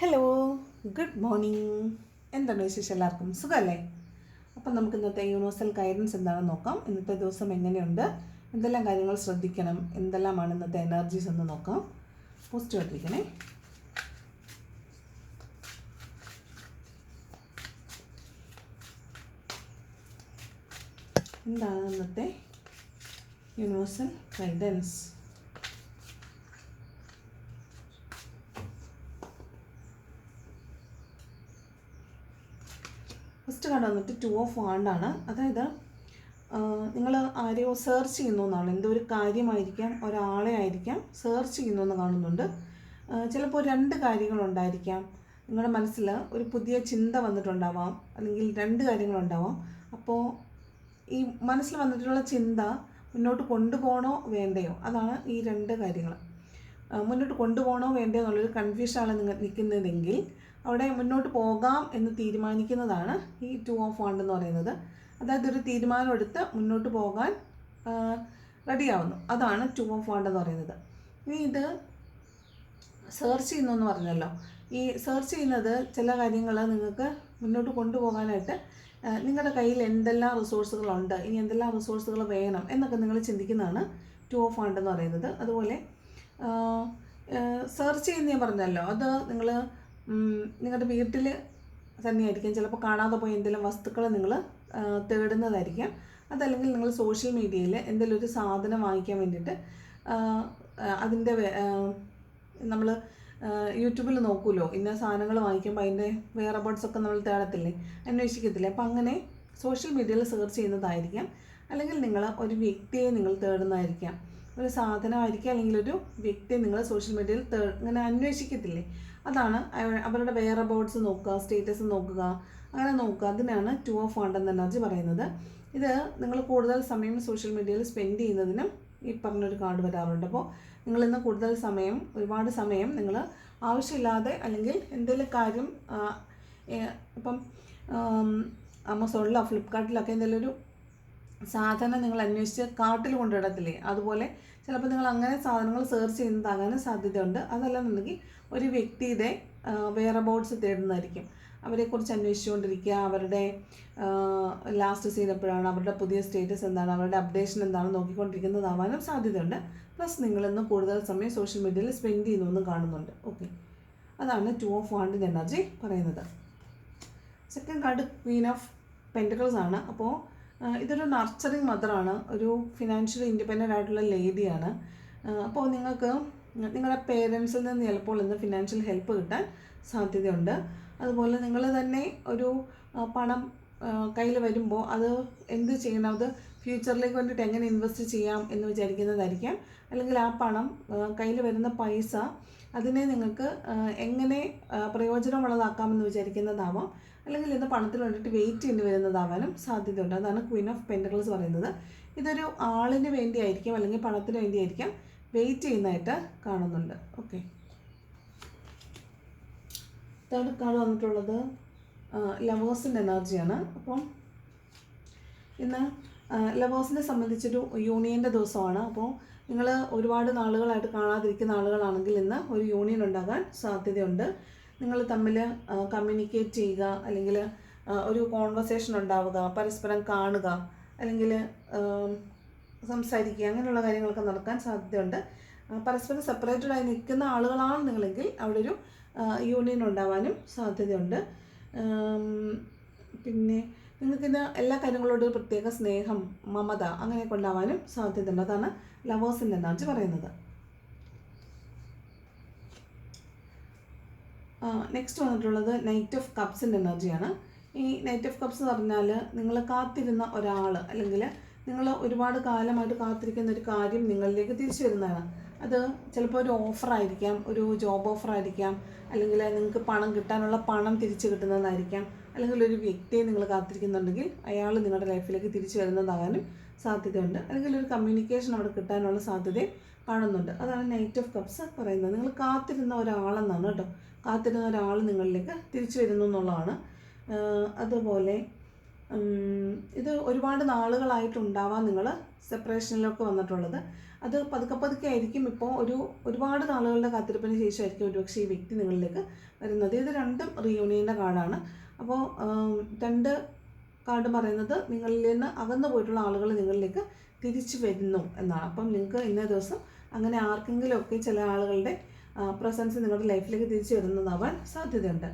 Hello good morning എന്താണ് വിശേഷം എല്ലാവർക്കും? സുഖമല്ലേ അപ്പം നമുക്ക് ഇന്നത്തെ യൂണിവേഴ്സൽ ഗൈഡൻസ് എന്താണെന്ന് നോക്കാം. ഇന്നത്തെ ദിവസം എങ്ങനെയുണ്ട്? എന്തെല്ലാം കാര്യങ്ങൾ ശ്രദ്ധിക്കണം? എന്തെല്ലാമാണ് ഇന്നത്തെ എനർജീസ് എന്ന് നോക്കാം. പോസ്റ്റ് ഇട്ടിരിക്കണേ എന്താണ് ഇന്നത്തെ യൂണിവേഴ്സൽ ഗൈഡൻസ് കാർഡ് വന്നിട്ട് ടു ഓഫ് വാണ്ടാണ് അതായത് നിങ്ങൾ ആരെയോ സെർച്ച് ചെയ്യുന്നു എന്നാണ്. എന്തോ ഒരു കാര്യമായിരിക്കാം ഒരാളെ ആയിരിക്കാം സെർച്ച് ചെയ്യുന്നു എന്ന് കാണുന്നുണ്ട്. ചിലപ്പോൾ രണ്ട് കാര്യങ്ങളുണ്ടായിരിക്കാം. നിങ്ങളുടെ മനസ്സിൽ ഒരു പുതിയ ചിന്ത വന്നിട്ടുണ്ടാവാം അല്ലെങ്കിൽ രണ്ട് കാര്യങ്ങളുണ്ടാവാം. അപ്പോൾ ഈ മനസ്സിൽ വന്നിട്ടുള്ള ചിന്ത മുന്നോട്ട് കൊണ്ടുപോകണോ വേണ്ടയോ? അതാണ് ഈ രണ്ട് കാര്യങ്ങൾ. മുന്നോട്ട് കൊണ്ടുപോകണോ വേണ്ടയോ എന്നുള്ളൊരു കൺഫ്യൂഷനാണ് നിങ്ങൾ നിൽക്കുന്നതെങ്കിൽ അവിടെ മുന്നോട്ട് പോകാം എന്ന് തീരുമാനിക്കുന്നതാണ് ഈ ടു ഓഫ് വണ്ട് എന്ന് പറയുന്നത്. അതായത് ഒരു തീരുമാനമെടുത്ത് മുന്നോട്ട് പോകാൻ റെഡിയാവുന്നു. അതാണ് ടു ഓഫ് വണ്ട് എന്ന് പറയുന്നത്. ഇനി ഇത് സെർച്ച് ചെയ്യുന്നു എന്ന് പറഞ്ഞല്ലോ. ഈ സെർച്ച് ചെയ്യുന്നത് ചില കാര്യങ്ങൾ നിങ്ങൾക്ക് മുന്നോട്ട് കൊണ്ടുപോകാനായിട്ട് നിങ്ങളുടെ കയ്യിൽ എന്തെല്ലാം റിസോഴ്സുകളുണ്ട് ഇനി എന്തെല്ലാം റിസോഴ്സുകൾ വേണം എന്നൊക്കെ നിങ്ങൾ ചിന്തിക്കുന്നതാണ് ടു ഓഫ് ഫണ്ട് എന്ന് പറയുന്നത്. അതുപോലെ സെർച്ച് ചെയ്യുന്ന ഞാൻ പറഞ്ഞല്ലോ. അത് നിങ്ങൾ നിങ്ങളുടെ വീട്ടിൽ തന്നെയായിരിക്കും. ചിലപ്പോൾ കാണാതെ പോയ എന്തെങ്കിലും വസ്തുക്കൾ നിങ്ങൾ തേടുന്നതായിരിക്കാം. അതല്ലെങ്കിൽ നിങ്ങൾ സോഷ്യൽ മീഡിയയിൽ എന്തെങ്കിലും ഒരു സാധനം വാങ്ങിക്കാൻ വേണ്ടിയിട്ട് അതിന്റെ നമ്മൾ യൂട്യൂബിൽ നോക്കുമല്ലോ ഇന്ന സാധനങ്ങൾ വാങ്ങിക്കുമ്പോൾ അതിന്റെ വേറെ ഒക്കെ നമ്മൾ തേടത്തില്ലേ? അന്വേഷിക്കത്തില്ലേ? അപ്പം അങ്ങനെ സോഷ്യൽ മീഡിയയിൽ സെർച്ച് ചെയ്യുന്നതായിരിക്കാം. അല്ലെങ്കിൽ നിങ്ങൾ ഒരു വ്യക്തിയെ നിങ്ങൾ തേടുന്നതായിരിക്കാം. ഒരു സാധനമായിരിക്കും അല്ലെങ്കിൽ ഒരു വ്യക്തി നിങ്ങൾ സോഷ്യൽ മീഡിയയിൽ ഇങ്ങനെ അന്വേഷിക്കത്തില്ലേ? അതാണ് അവരുടെ വേറെ ബോർഡ്സ് നോക്കുക സ്റ്റേറ്റസ് നോക്കുക അങ്ങനെ നോക്കുക. അതിനാണ് ടു ഓഫ് ഫണ്ട് എന്ന എനർജി പറയുന്നത്. ഇത് നിങ്ങൾ കൂടുതൽ സമയം സോഷ്യൽ മീഡിയയിൽ സ്പെൻഡ് ചെയ്യുന്നതിനും ഈ പറഞ്ഞൊരു കാർഡ് വരാറുണ്ട്. അപ്പോൾ നിങ്ങൾ ഇന്ന് കൂടുതൽ സമയം ഒരുപാട് സമയം നിങ്ങൾ ആവശ്യമില്ലാതെ അല്ലെങ്കിൽ എന്തെങ്കിലും കാര്യം ഇപ്പം ആമസോണിലോ ഫ്ലിപ്കാർട്ടിലൊക്കെ എന്തെങ്കിലും ഒരു സാധനം നിങ്ങൾ അന്വേഷിച്ച് കാർട്ടിൽ കൊണ്ടിടത്തില്ലേ അതുപോലെ ചിലപ്പോൾ നിങ്ങൾ അങ്ങനെ സാധനങ്ങൾ സെർച്ച് ചെയ്യുന്നതാകാനും സാധ്യതയുണ്ട്. അതല്ലെന്നുണ്ടെങ്കിൽ ഒരു വ്യക്തിയുടെ വേറെ ബോർഡ്സ് തേടുന്നതായിരിക്കും. അവരെക്കുറിച്ച് അന്വേഷിച്ചുകൊണ്ടിരിക്കുക അവരുടെ ലാസ്റ്റ് സീൻ എപ്പോഴാണ് അവരുടെ പുതിയ സ്റ്റേറ്റസ് എന്താണ് അവരുടെ അപ്ഡേഷൻ എന്താണെന്ന് നോക്കിക്കൊണ്ടിരിക്കുന്നതാവാനും സാധ്യതയുണ്ട്. പ്ലസ് നിങ്ങളിന്ന് കൂടുതൽ സമയം സോഷ്യൽ മീഡിയയിൽ സ്പെൻഡ് ചെയ്യുന്നു കാണുന്നുണ്ട്. ഓക്കെ അതാണ് ടു ഓഫ് വാണ്ടിന്റെ എനർജി പറയുന്നത്. Second card queen of pentacles ആണ്. അപ്പോൾ ഇതൊരു നർച്ചറിങ് മദറാണ് ഒരു ഫിനാൻഷ്യലി ഇൻഡിപെൻഡന്റ് ആയിട്ടുള്ള ലേഡിയാണ് അപ്പോൾ നിങ്ങൾക്ക് നിങ്ങളുടെ പേരൻസിൽ നിന്ന് ചിലപ്പോൾ ഇന്ന് ഫിനാൻഷ്യൽ ഹെൽപ്പ് കിട്ടാൻ സാധ്യതയുണ്ട്. അതുപോലെ നിങ്ങൾ തന്നെ ഒരു പണം കയ്യിൽ വരുമ്പോൾ അത് എന്ത് ചെയ്യണം? അത് ഫ്യൂച്ചറിലേക്ക് വേണ്ടിയിട്ട് എങ്ങനെ ഇൻവെസ്റ്റ് ചെയ്യാം എന്ന് വിചാരിക്കുന്നതായിരിക്കാം. അല്ലെങ്കിൽ ആ പണം കയ്യിൽ വരുന്ന പൈസ അതിനെ നിങ്ങൾക്ക് എങ്ങനെ പ്രയോജനമുള്ളതാക്കാമെന്ന് വിചാരിക്കുന്നതാവാം. അല്ലെങ്കിൽ ഇന്ന് പണത്തിന് വേണ്ടിയിട്ട് വെയിറ്റ് ചെയ്യേണ്ടി വരുന്നതാവാനും സാധ്യതയുണ്ട്. അതാണ് ക്വീൻ ഓഫ് പെന്റക്കിൾസ് പറയുന്നത്. ഇതൊരു ആളിന് വേണ്ടിയായിരിക്കും അല്ലെങ്കിൽ പണത്തിന് വേണ്ടിയായിരിക്കാം വെയിറ്റ് ചെയ്യുന്നതായിട്ട് കാണുന്നുണ്ട്. ഓക്കെ തേർഡ് കാർഡ് വന്നിട്ടുള്ളത്. ലവേഴ്സിന്റെ എനർജിയാണ്. അപ്പം ഇന്ന് ലവേഴ്സിനെ സംബന്ധിച്ചൊരു യൂണിയന്റെ ദിവസമാണ്. അപ്പോൾ നിങ്ങൾ ഒരുപാട് നാളുകളായിട്ട് കാണാതിരിക്കുന്ന ആളുകളാണെങ്കിൽ ഇന്ന് ഒരു യൂണിയൻ ഉണ്ടാകാൻ സാധ്യതയുണ്ട്. നിങ്ങൾ തമ്മിൽ കമ്മ്യൂണിക്കേറ്റ് ചെയ്യുക അല്ലെങ്കിൽ ഒരു കോൺവെർസേഷൻ ഉണ്ടാവുക പരസ്പരം കാണുക അല്ലെങ്കിൽ സംസാരിക്കുക അങ്ങനെയുള്ള കാര്യങ്ങളൊക്കെ നടക്കാൻ സാധ്യതയുണ്ട്. പരസ്പരം സെപ്പറേറ്റഡ് ആയി നിൽക്കുന്ന ആളുകളാണ് നിങ്ങളെങ്കിൽ അവിടെ ഒരു യൂണിയൻ ഉണ്ടാവാനും സാധ്യതയുണ്ട്. പിന്നെ നിങ്ങൾക്കിന്ന് എല്ലാ കാര്യങ്ങളോടും ഒരു പ്രത്യേക സ്നേഹം മമത അങ്ങനെയൊക്കെ ഉണ്ടാവാനും സാധ്യതയുണ്ട്. അതാണ് ലവേഴ്സിന്റെ എനർജി പറയുന്നത്. നെക്സ്റ്റ് വന്നിട്ടുള്ളത് നൈറ്റ് ഓഫ് കപ്സിന്റെ എനർജിയാണ് ഈ നൈറ്റ് ഓഫ് കപ്സ് എന്ന് പറഞ്ഞാൽ നിങ്ങൾ കാത്തിരുന്ന ഒരാൾ അല്ലെങ്കിൽ നിങ്ങൾ ഒരുപാട് കാലമായിട്ട് കാത്തിരിക്കുന്ന ഒരു കാര്യം നിങ്ങളിലേക്ക് തിരിച്ചു വരുന്നതാണ്. അത് ചിലപ്പോൾ ഒരു ഓഫർ ആയിരിക്കാം ഒരു ജോബ് ഓഫർ ആയിരിക്കാം അല്ലെങ്കിൽ നിങ്ങൾക്ക് പണം കിട്ടാനുള്ള പണം തിരിച്ചു കിട്ടുന്നതായിരിക്കാം. അല്ലെങ്കിൽ ഒരു വ്യക്തിയെ നിങ്ങൾ കാത്തിരിക്കുന്നുണ്ടെങ്കിൽ അയാൾ നിങ്ങളുടെ ലൈഫിലേക്ക് തിരിച്ചു വരുന്നതാകാനും സാധ്യതയുണ്ട്. അല്ലെങ്കിൽ ഒരു കമ്മ്യൂണിക്കേഷൻ അവിടെ കിട്ടാനുള്ള സാധ്യതയും കാണുന്നുണ്ട്. അതാണ് നൈറ്റ് ഓഫ് കപ്സ് പറയുന്നത്. നിങ്ങൾ കാത്തിരുന്ന ഒരാളെന്നാണ് കേട്ടോ. കാത്തിരുന്ന ഒരാൾ നിങ്ങളിലേക്ക് തിരിച്ചു വരുന്നു എന്നുള്ളതാണ്. അതുപോലെ ഇത് ഒരുപാട് നാളുകളായിട്ടുണ്ടാവാം നിങ്ങൾ സെപ്പറേഷനിലൊക്കെ വന്നിട്ടുള്ളത്. അത് പതുക്കെ പതുക്കെ ആയിരിക്കും ഇപ്പോൾ ഒരു ഒരുപാട് നാളുകളുടെ കാത്തിരിപ്പിന് ശേഷമായിരിക്കും ഒരുപക്ഷെ ഈ വ്യക്തി നിങ്ങളിലേക്ക് വരുന്നത്. ഇത് രണ്ടും റീയൂണിയന്റെ കാർഡാണ് അപ്പോൾ രണ്ട് കാർഡ് പറയുന്നത് നിങ്ങളിൽ നിന്ന് അകന്നു പോയിട്ടുള്ള ആളുകൾ നിങ്ങളിലേക്ക് തിരിച്ചു വരുന്നു എന്നാണ്. അപ്പം നിങ്ങൾക്ക് ഇന്നേ ദിവസം അങ്ങനെ ആർക്കെങ്കിലുമൊക്കെ ചില ആളുകളുടെ പ്രസൻസ് നിങ്ങളുടെ ലൈഫിലേക്ക് തിരിച്ചു വരുന്നതാവാൻ സാധ്യതയുണ്ട്.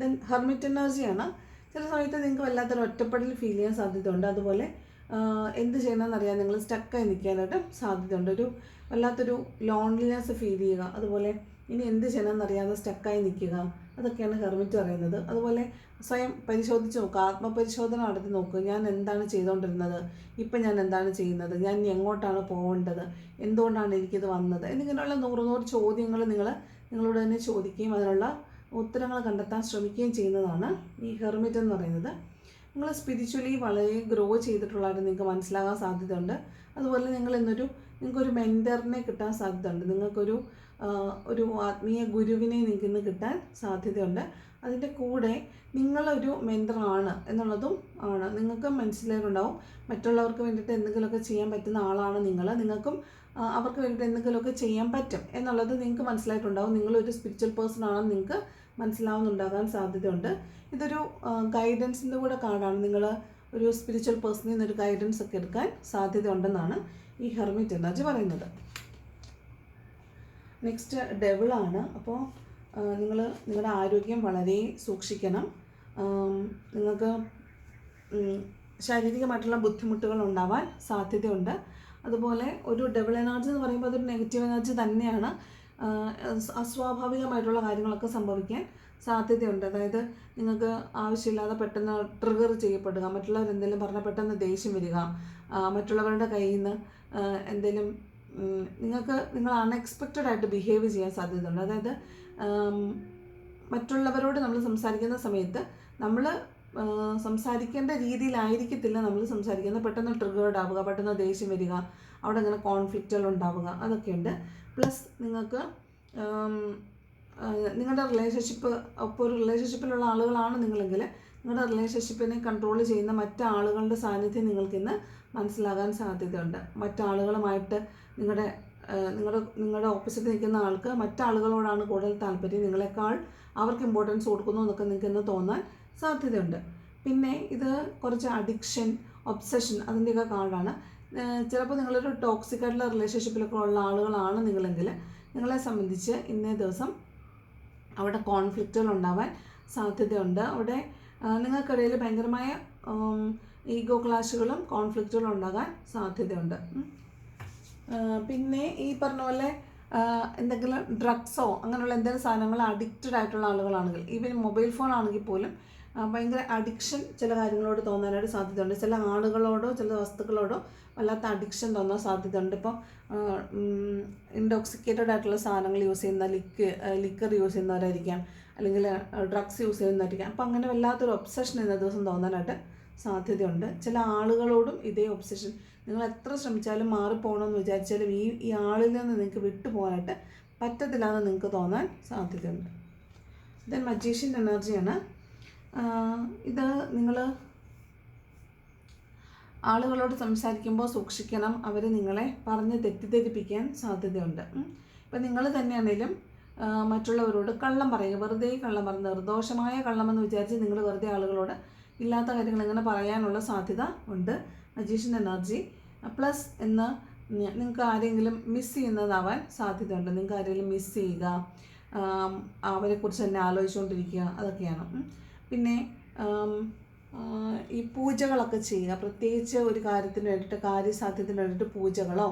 ദെൻ ഹെർമിറ്റ് എനർജിയാണ് ചില സമയത്ത് നിങ്ങൾക്ക് വല്ലാത്തൊരു ഒറ്റപ്പെടൽ ഫീൽ ചെയ്യാൻ സാധ്യതയുണ്ട്. അതുപോലെ എന്ത് ചെയ്യണമെന്നറിയാൻ നിങ്ങൾ സ്റ്റക്കായി നിൽക്കാനായിട്ട് സാധ്യതയുണ്ട്. ഒരു വല്ലാത്തൊരു ലോൺലിനെസ് ഫീൽ ചെയ്യുക. അതുപോലെ ഇനി എന്ത് ചെയ്യണമെന്നറിയാതെ സ്റ്റക്കായി നിൽക്കുക. അതൊക്കെയാണ് ഹെർമിറ്റ് പറയുന്നത്. അതുപോലെ സ്വയം പരിശോധിച്ച് നോക്കുക. ആത്മപരിശോധന നടത്തി നോക്കുക. ഞാൻ എന്താണ് ചെയ്തുകൊണ്ടിരുന്നത്? ഇപ്പം ഞാൻ എന്താണ് ചെയ്യുന്നത്? ഞാൻ എങ്ങോട്ടാണ് പോകേണ്ടത്? എന്തുകൊണ്ടാണ് എനിക്കിത് വന്നത്? എന്നിങ്ങനെയുള്ള നൂറ് നൂറ് ചോദ്യങ്ങൾ നിങ്ങൾ നിങ്ങളോട് തന്നെ ചോദിക്കുകയും അതിനുള്ള ഉത്തരങ്ങൾ കണ്ടെത്താൻ ശ്രമിക്കുകയും ചെയ്യുന്നതാണ് ഈ ഹെർമിറ്റ് എന്ന് പറയുന്നത്. നിങ്ങൾ സ്പിരിച്വലി വളരെ ഗ്രോ ചെയ്തിട്ടുള്ളതായിട്ട് നിങ്ങൾക്ക് മനസ്സിലാകാൻ സാധ്യതയുണ്ട്. അതുപോലെ നിങ്ങൾ ഇന്നൊരു നിങ്ങൾക്കൊരു മെന്ററിനെ കിട്ടാൻ സാധ്യതയുണ്ട്. നിങ്ങൾക്കൊരു ഒരു ആത്മീയ ഗുരുവിനെ നിങ്ങൾക്ക് ഇന്ന് കിട്ടാൻ സാധ്യതയുണ്ട്. അതിന്റെ കൂടെ നിങ്ങളൊരു മെന്ററാണ് എന്നുള്ളതും ആണ്. നിങ്ങൾക്ക് മനസ്സിലായിട്ടുണ്ടാവും. മറ്റുള്ളവർക്ക് വേണ്ടിയിട്ട് എന്തെങ്കിലുമൊക്കെ ചെയ്യാൻ പറ്റുന്ന ആളാണ് നിങ്ങൾ നിങ്ങൾക്കും അവർക്ക് വേണ്ടിയിട്ട് എന്തെങ്കിലുമൊക്കെ ചെയ്യാൻ പറ്റും എന്നുള്ളത് നിങ്ങൾക്ക് മനസ്സിലായിട്ടുണ്ടാവും. നിങ്ങളൊരു സ്പിരിച്വൽ പേഴ്സൺ ആണെന്ന് നിങ്ങൾക്ക് മനസ്സിലാവുന്നുണ്ടാകാൻ സാധ്യതയുണ്ട്. ഇതൊരു ഗൈഡൻസിന്റെ കൂടെ കാർഡാണ് നിങ്ങൾ ഒരു സ്പിരിച്വൽ പേഴ്സണിൽ നിന്നൊരു ഗൈഡൻസ് ഒക്കെ എടുക്കാൻ സാധ്യതയുണ്ടെന്നാണ് ഈ ഹെർമിറ്റ് എനർജി പറയുന്നത്. നെക്സ്റ്റ് ഡെവിളാണ് അപ്പോൾ നിങ്ങൾ നിങ്ങളുടെ ആരോഗ്യം വളരെ സൂക്ഷിക്കണം. നിങ്ങൾക്ക് ശാരീരികമായിട്ടുള്ള ബുദ്ധിമുട്ടുകൾ ഉണ്ടാവാൻ സാധ്യതയുണ്ട്. അതുപോലെ ഒരു ഡബിൾ എനർജി എന്ന് പറയുമ്പോൾ അതൊരു നെഗറ്റീവ് എനർജി തന്നെയാണ്. അസ്വാഭാവികമായിട്ടുള്ള കാര്യങ്ങളൊക്കെ സംഭവിക്കാൻ സാധ്യതയുണ്ട്. അതായത് നിങ്ങൾക്ക് ആവശ്യമില്ലാതെ പെട്ടെന്ന് ട്രിഗർ ചെയ്യപ്പെടുക മറ്റുള്ളവർ എന്തെങ്കിലും പറഞ്ഞാൽ പെട്ടെന്ന് ദേഷ്യം വരിക മറ്റുള്ളവരുടെ കയ്യിൽ നിന്ന് എന്തെങ്കിലും നിങ്ങൾക്ക് നിങ്ങൾ അൺഎക്സ്പെക്റ്റഡ് ആയിട്ട് ബിഹേവ് ചെയ്യാൻ സാധ്യതയുണ്ട്. അതായത് മറ്റുള്ളവരോട് നമ്മൾ സംസാരിക്കുന്ന സമയത്ത് നമ്മൾ സംസാരിക്കേണ്ട രീതിയിലായിരിക്കത്തില്ല നമ്മൾ സംസാരിക്കുന്നത്. പെട്ടെന്ന് ട്രിഗേർഡ് ആവുക പെട്ടെന്ന് ദേഷ്യം വരിക അവിടെ ഇങ്ങനെ കോൺഫ്ലിക്റ്റുകൾ ഉണ്ടാവുക അതൊക്കെയുണ്ട്. പ്ലസ് നിങ്ങൾക്ക് നിങ്ങളുടെ റിലേഷൻഷിപ്പ് ഇപ്പോൾ ഒരു റിലേഷൻഷിപ്പിലുള്ള ആളുകളാണ് നിങ്ങളെങ്കിൽ നിങ്ങളുടെ റിലേഷൻഷിപ്പിനെ കൺട്രോൾ ചെയ്യുന്ന മറ്റാളുകളുടെ സാന്നിധ്യം നിങ്ങൾക്കിന്ന് മനസ്സിലാകാൻ സാധ്യതയുണ്ട്. മറ്റാളുകളുമായിട്ട് നിങ്ങളുടെ നിങ്ങളുടെ നിങ്ങളുടെ ഓപ്പോസിറ്റ് നിൽക്കുന്ന ആൾക്ക് മറ്റാളുകളോടാണ് കൂടുതൽ താല്പര്യം. നിങ്ങളെക്കാൾ അവർക്ക് ഇമ്പോർട്ടൻസ് കൊടുക്കുന്നു എന്നൊക്കെ നിങ്ങൾക്ക് ഇന്ന് തോന്നാൻ സാധ്യതയുണ്ട്. പിന്നെ ഇത് കുറച്ച് അഡിക്ഷൻ ഒബ്സഷൻ അതിന്റെയൊക്കെ കാർഡാണ് ചിലപ്പോൾ നിങ്ങളൊരു ടോക്സിക് ആയിട്ടുള്ള റിലേഷൻഷിപ്പിലൊക്കെ ഉള്ള ആളുകളാണ് നിങ്ങളെങ്കിൽ നിങ്ങളെ സംബന്ധിച്ച് ഇന്നേ ദിവസം അവിടെ കോൺഫ്ലിക്റ്റുകൾ ഉണ്ടാവാൻ സാധ്യതയുണ്ട്. അവിടെ നിങ്ങൾക്കിടയിൽ ഭയങ്കരമായ ഈഗോ ക്ലാഷുകളും കോൺഫ്ലിക്റ്റുകളും ഉണ്ടാകാൻ സാധ്യതയുണ്ട്. പിന്നെ ഈ പറഞ്ഞ പോലെ എന്തെങ്കിലും ഡ്രഗ്സോ അങ്ങനെയുള്ള എന്തെങ്കിലും സാധനങ്ങൾ അഡിക്റ്റഡ് ആയിട്ടുള്ള ആളുകളാണെങ്കിൽ ഈവൻ മൊബൈൽ ഫോൺ ആണെങ്കിൽ പോലും ഭയങ്കര അഡിക്ഷൻ ചില കാര്യങ്ങളോട് തോന്നാനായിട്ട് സാധ്യതയുണ്ട്. ചില ആളുകളോടോ ചില വസ്തുക്കളോടോ വല്ലാത്ത അഡിക്ഷൻ തോന്നാൻ സാധ്യതയുണ്ട്. ഇപ്പോൾ ഇൻടോക്സിക്കേറ്റഡ് ആയിട്ടുള്ള സാധനങ്ങൾ യൂസ് ചെയ്യുന്ന ലിക്ക് ലിക്കർ യൂസ് ചെയ്യുന്നവരായിരിക്കാം. അല്ലെങ്കിൽ ഡ്രഗ്സ് യൂസ് ചെയ്യുന്നവരായിരിക്കാം. അപ്പോൾ അങ്ങനെ വല്ലാത്തൊരു ഒബ്സഷൻ ഇന്ന ദിവസം തോന്നാനായിട്ട് സാധ്യതയുണ്ട്. ചില ആളുകളോടും ഇതേ ഒബ്സഷൻ നിങ്ങൾ എത്ര ശ്രമിച്ചാലും മാറിപ്പോകണമെന്ന് വിചാരിച്ചാലും ഈ ഈ ആളിൽ നിന്ന് നിങ്ങൾക്ക് വിട്ടുപോകാനായിട്ട് പറ്റത്തില്ല എന്ന് നിങ്ങൾക്ക് തോന്നാൻ സാധ്യതയുണ്ട്. ദെൻ മജീഷ്യൻ എനർജിയാണ് ഇത് നിങ്ങൾ ആളുകളോട് സംസാരിക്കുമ്പോൾ സൂക്ഷിക്കണം. അവർ നിങ്ങളെ പറഞ്ഞ് തെറ്റിദ്ധരിപ്പിക്കാൻ സാധ്യതയുണ്ട്. ഇപ്പം നിങ്ങൾ തന്നെയാണേലും മറ്റുള്ളവരോട് കള്ളം പറയുക. വെറുതെ കള്ളം പറഞ്ഞ് നിർദോഷമായ കള്ളമെന്ന് വിചാരിച്ച് നിങ്ങൾ വെറുതെ ആളുകളോട് ഇല്ലാത്ത കാര്യങ്ങൾ ഇങ്ങനെ പറയാനുള്ള സാധ്യത ഉണ്ട്. Magician energy. പ്ലസ് എന്ന് നിങ്ങൾക്ക് ആരെങ്കിലും മിസ് ചെയ്യുന്നതാവാൻ സാധ്യതയുണ്ട്. നിങ്ങൾക്ക് ആരെങ്കിലും മിസ് ചെയ്യുക അവരെക്കുറിച്ച് തന്നെ ആലോചിച്ചുകൊണ്ടിരിക്കുക അതൊക്കെയാണ്. പിന്നെ ഈ പൂജകളൊക്കെ ചെയ്യുക. പ്രത്യേകിച്ച് ഒരു കാര്യത്തിന് വേണ്ടിയിട്ട് കാര്യസാധ്യത്തിന് വേണ്ടിയിട്ട് പൂജകളോ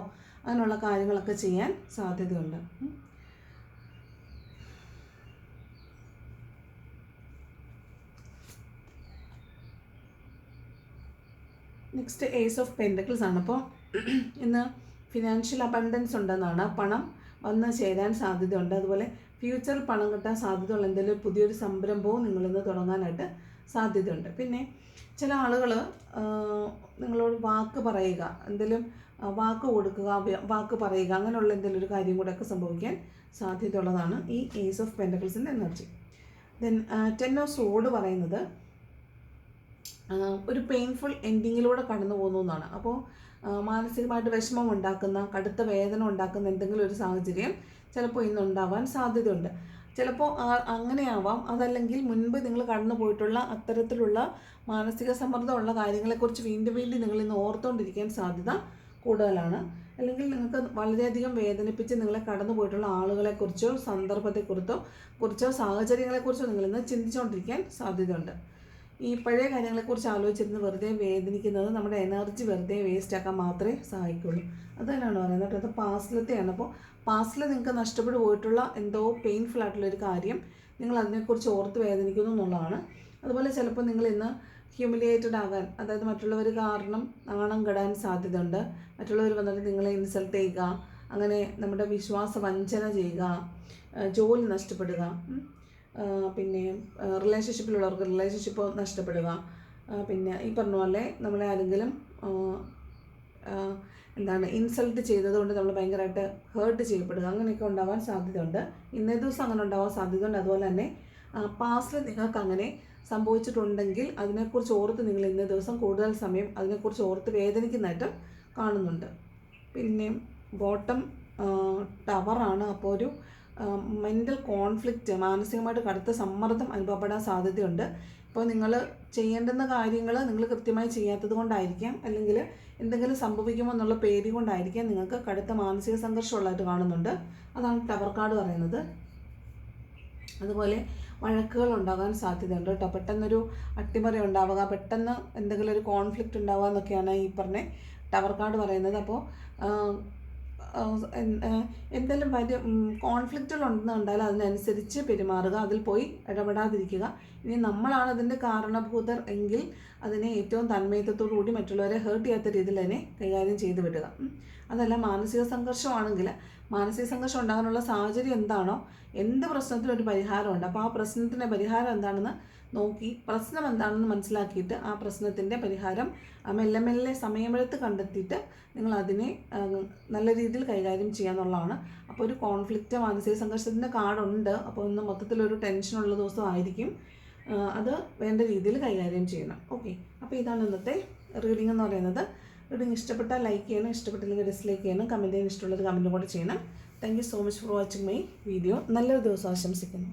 അങ്ങനെയുള്ള കാര്യങ്ങളൊക്കെ ചെയ്യാൻ സാധ്യതയുണ്ട്. നെക്സ്റ്റ് ഏസ് ഓഫ് പെൻഡക്കിൾസ് ആണ്. അപ്പോൾ ഇന്ന് ഫിനാൻഷ്യൽ അബണ്ടൻസ് ഉണ്ടെന്നാണ് പണം. വന്ന് ചേരാൻ സാധ്യതയുണ്ട്. അതുപോലെ ഫ്യൂച്ചർ പണം കിട്ടാൻ സാധ്യതയുള്ള എന്തെങ്കിലും പുതിയൊരു സംരംഭവും നിങ്ങളിന്ന് തുടങ്ങാനായിട്ട് സാധ്യതയുണ്ട്. പിന്നെ ചില ആളുകൾ നിങ്ങളോട് വാക്ക് പറയുക എന്തെങ്കിലും വാക്ക് കൊടുക്കുക വാക്ക് പറയുക അങ്ങനെയുള്ള എന്തെങ്കിലും ഒരു കാര്യം കൂടെയൊക്കെ സംഭവിക്കാൻ സാധ്യതയുള്ളതാണ് ഈ ace of പെൻഡക്കിൾസിന്റെ energy then ten of sword പറയുന്നത് ഒരു പെയിൻഫുൾ എൻഡിങ്ങിലൂടെ കടന്നു പോകുന്നു എന്നാണ്. അപ്പോൾ മാനസികമായിട്ട് വിഷമം ഉണ്ടാക്കുന്ന കടുത്ത വേദന ഉണ്ടാക്കുന്ന എന്തെങ്കിലും ഒരു സാഹചര്യം ചിലപ്പോൾ ഇന്ന് ഉണ്ടാവാൻ സാധ്യതയുണ്ട്. ചിലപ്പോൾ അങ്ങനെയാവാം. അതല്ലെങ്കിൽ മുൻപ് നിങ്ങൾ കടന്നു പോയിട്ടുള്ള അത്തരത്തിലുള്ള മാനസിക സമ്മർദ്ദമുള്ള കാര്യങ്ങളെക്കുറിച്ച് വീണ്ടും വീണ്ടും നിങ്ങൾ ഇന്ന് ഓർത്തുകൊണ്ടിരിക്കാൻ സാധ്യത കൂടുതലാണ്. അല്ലെങ്കിൽ നിങ്ങൾക്ക് വളരെയധികം വേദനിപ്പിച്ച് നിങ്ങളെ കടന്നു പോയിട്ടുള്ള ആളുകളെക്കുറിച്ചോ സന്ദർഭത്തെക്കുറിച്ചോ കുറിച്ചോ സാഹചര്യങ്ങളെക്കുറിച്ചോ നിങ്ങളിന്ന് ചിന്തിച്ചുകൊണ്ടിരിക്കാൻ സാധ്യതയുണ്ട്. ഈ പഴയ കാര്യങ്ങളെക്കുറിച്ച് ആലോചിച്ചിരുന്ന് വെറുതെ വേദനിക്കുന്നത് നമ്മുടെ എനർജി വെറുതെ വേസ്റ്റ് ആക്കാൻ മാത്രമേ സഹായിക്കുള്ളൂ. അത് തന്നെയാണ് പറയുന്നത് കേട്ടോ. അത് പാസ്ലത്തെയാണ്. അപ്പോൾ പാസ്റ്റിൽ നിങ്ങൾക്ക് നഷ്ടപ്പെട്ടു പോയിട്ടുള്ള എന്തോ പെയിൻഫുൾ ആയിട്ടുള്ളൊരു കാര്യം നിങ്ങൾ അതിനെക്കുറിച്ച് ഓർത്ത് വേദനിക്കുന്നു എന്നുള്ളതാണ്. അതുപോലെ ചിലപ്പോൾ നിങ്ങൾ ഇന്ന് ഹ്യൂമിലിയേറ്റഡ് ആകാൻ അതായത് മറ്റുള്ളവർ കാരണം നാണം കെടാൻ സാധ്യതയുണ്ട്. മറ്റുള്ളവർ വന്നിട്ട് നിങ്ങളെ ഇൻസൾട്ട് ചെയ്യുക അങ്ങനെ നമ്മുടെ വിശ്വാസ വഞ്ചന ചെയ്യുക ജോലി നഷ്ടപ്പെടുക പിന്നെ റിലേഷൻഷിപ്പിലുള്ളവർക്ക് റിലേഷൻഷിപ്പ് നഷ്ടപ്പെടുക. പിന്നെ ഈ പറഞ്ഞ പോലെ നമ്മളെ ആരെങ്കിലും എന്താണ് ഇൻസൾട്ട് ചെയ്തതുകൊണ്ട് നമ്മൾ ഭയങ്കരമായിട്ട് ഹേർട്ട് ചെയ്യപ്പെടുക. അങ്ങനെയൊക്കെ ഉണ്ടാവാൻ സാധ്യതയുണ്ട്. ഇന്നേ ദിവസം അങ്ങനെ ഉണ്ടാവാൻ സാധ്യതയുണ്ട്. അതുപോലെ തന്നെ പാസ്റ്റിൽ നിങ്ങൾക്ക് അങ്ങനെ സംഭവിച്ചിട്ടുണ്ടെങ്കിൽ അതിനെക്കുറിച്ച് ഓർത്ത് നിങ്ങൾ ഇന്നേ ദിവസം കൂടുതൽ സമയം അതിനെക്കുറിച്ച് ഓർത്ത് വേദനിക്കുന്നതായിട്ട് കാണുന്നുണ്ട്. പിന്നെ ബോട്ടം ടവറാണ് അപ്പോൾ ഒരു മെന്റൽ കോൺഫ്ലിക്റ്റ് മാനസികമായിട്ട് കടുത്ത സമ്മർദ്ദം അനുഭവപ്പെടാൻ സാധ്യതയുണ്ട്. ഇപ്പോൾ നിങ്ങൾ ചെയ്യേണ്ടുന്ന കാര്യങ്ങൾ നിങ്ങൾ കൃത്യമായി ചെയ്യാത്തത് കൊണ്ടായിരിക്കാം. അല്ലെങ്കിൽ എന്തെങ്കിലും സംഭവിക്കുമോ എന്നുള്ള പേടി കൊണ്ടായിരിക്കാം നിങ്ങൾക്ക് കടുത്ത മാനസിക സംഘർഷമുള്ളതായിട്ട് കാണുന്നുണ്ട്. അതാണ് ടവർ കാർഡ് പറയുന്നത്. അതുപോലെ വഴക്കുകൾ ഉണ്ടാകാൻ സാധ്യതയുണ്ട് കേട്ടോ. പെട്ടെന്നൊരു അട്ടിമറി ഉണ്ടാവുക പെട്ടെന്ന് എന്തെങ്കിലും ഒരു കോൺഫ്ലിക്റ്റ് ഉണ്ടാവുക എന്നൊക്കെയാണ് ഈ പറഞ്ഞ ടവർ കാർഡ് പറയുന്നത്. അപ്പോൾ എന്തെങ്കിലും വലിയ കോൺഫ്ലിക്റ്റുകൾ ഉണ്ടെന്ന് കണ്ടാൽ അതിനനുസരിച്ച് പെരുമാറുക അതിൽ പോയി ഇടപെടാതിരിക്കുക ഇനി നമ്മളാണ് അതിന്റെ കാരണഭൂതർ എങ്കിൽ അതിനെ ഏറ്റവും തന്മയത്വത്തോടു കൂടി മറ്റുള്ളവരെ ഹേർട്ട് ചെയ്യാത്ത രീതിയിൽ തന്നെ കൈകാര്യം ചെയ്ത് വിടുക. അതല്ല മാനസിക സംഘർഷമാണെങ്കിൽ മാനസിക സംഘർഷം ഉണ്ടാകാനുള്ള സാഹചര്യം എന്താണോ എന്ത് പ്രശ്നത്തിനും ഒരു പരിഹാരമുണ്ട് അപ്പോൾ ആ പ്രശ്നത്തിന്റെ പരിഹാരം എന്താണെന്ന് നോക്കി. പ്രശ്നം എന്താണെന്ന് മനസ്സിലാക്കിയിട്ട് ആ പ്രശ്നത്തിന്റെ പരിഹാരം മെല്ലെ മെല്ലെ സമയമെടുത്ത് കണ്ടെത്തിയിട്ട് നിങ്ങൾ അതിനെ നല്ല രീതിയിൽ കൈകാര്യം ചെയ്യാന്നുള്ളതാണ്. അപ്പോൾ ഒരു കോൺഫ്ലിക്റ്റ് മാനസിക സംഘർഷത്തിന്റെ കാർഡുണ്ട് അപ്പോൾ ഒന്ന് മൊത്തത്തിലൊരു ടെൻഷനുള്ള ദിവസമായിരിക്കും. ആയിരിക്കും അത് വേണ്ട രീതിയിൽ കൈകാര്യം ചെയ്യണം. ഓക്കെ. അപ്പോൾ ഇതാണ് ഇന്നത്തെ റീഡിംഗ് എന്ന് പറയുന്നത്. റീഡിംഗ് ഇഷ്ടപ്പെട്ടാൽ ലൈക്ക് ചെയ്യണം. ഇഷ്ടപ്പെട്ടില്ലെങ്കിൽ ഡിസ്ലൈക്ക് ചെയ്യണം. കമന്റ് ചെയ്യാൻ ഇഷ്ടമുള്ളത് കമന്റും കൂടെ ചെയ്യണം. Thank you so much for watching my video നല്ലൊരു ദിവസം ആശംസിക്കുന്നു.